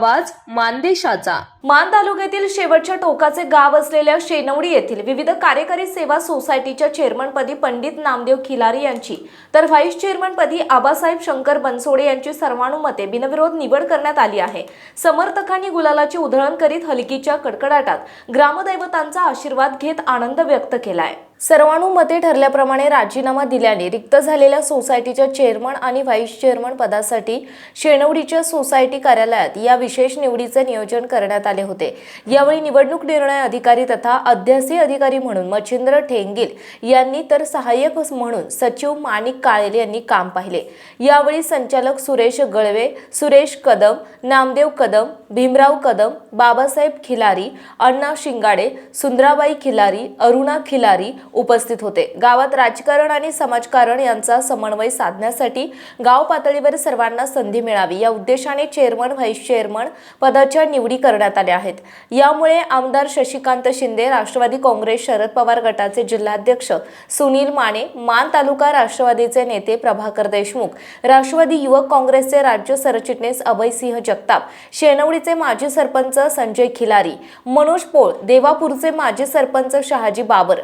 आवाज मानदेशाचा. मान तालुक्यातील शेवटच्या टोकाचे गाव असलेल्या शेनवडी येथील विविध कार्यकारी सेवा सोसायटीच्या चेअरमनपदी पंडित नामदेव खिलारी यांची तर व्हाईस चेअरमनपदी आबासाहेब शंकर बनसोडे यांची सर्वानुमते बिनविरोध निवड करण्यात आली आहे. समर्थकांनी गुलालाची उधळण करीत हलकीच्या कडकडाटात ग्रामदैवतांचा आशीर्वाद घेत आनंद व्यक्त केलाय. सर्वानुमते ठरल्याप्रमाणे राजीनामा दिल्याने रिक्त झालेल्या सोसायटीच्या चेअरमन आणि व्हाईस चेअरमन पदासाठी शेणवडीच्या सोसायटी कार्यालयात या विशेष निवडीचे नियोजन करण्यात आले होते. यावेळी निवडणूक निर्णय अधिकारी तथा अध्यासी अधिकारी म्हणून मच्छिंद्र ठेंगील यांनी तर सहाय्यक म्हणून सचिव माणिक काळेल यांनी काम पाहिले. यावेळी संचालक सुरेश गळवे सुरेश कदम नामदेव कदम भीमराव कदम बाबासाहेब खिलारी अण्णा शिंगाडे सुंदराबाई खिलारी अरुणा खिलारी उपस्थित होते. गावात राजकारण आणि समाजकारण यांचा समन्वय साधण्यासाठी गाव पातळीवर सर्वांना संधी मिळावी. या उद्देशाने चेअरमन व्हाईस चेअरमन पदाच्या निवडी करण्यात आल्या आहेत. यामुळे आमदार शशिकांत शिंदे राष्ट्रवादी काँग्रेस शरद पवार गटाचे जिल्हाध्यक्ष सुनील माने मान तालुका राष्ट्रवादीचे नेते प्रभाकर देशमुख राष्ट्रवादी युवक काँग्रेसचे राज्य सरचिटणीस अभयसिंह जगताप शेनवडीचे माजी सरपंच संजय खिलारी मनोज पोळ देवापूरचे माजी सरपंच शहाजी बाबर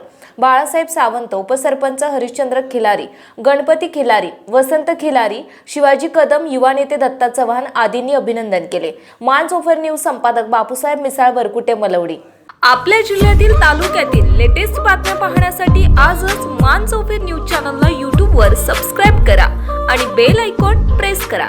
बाळासाहेब सावंत उपसरपंच हरिश्चंद्र खिलारी गणपती खिलारी वसंत खिलारी शिवाजी कदम युवा नेते दत्ता चव्हाण आदींनी अभिनंदन केले. मान सोफर न्यूज संपादक बापूसाहेब मिसाळ वरकुटे मलवडी. आपल्या जिल्ह्यातील तालुक्यातील लेटेस्ट बातम्या पाहण्यासाठी आजच मान चौफेर न्यूज चॅनलला यूट्यूबवर सबस्क्राईब करा आणि बेल आयकॉन प्रेस करा.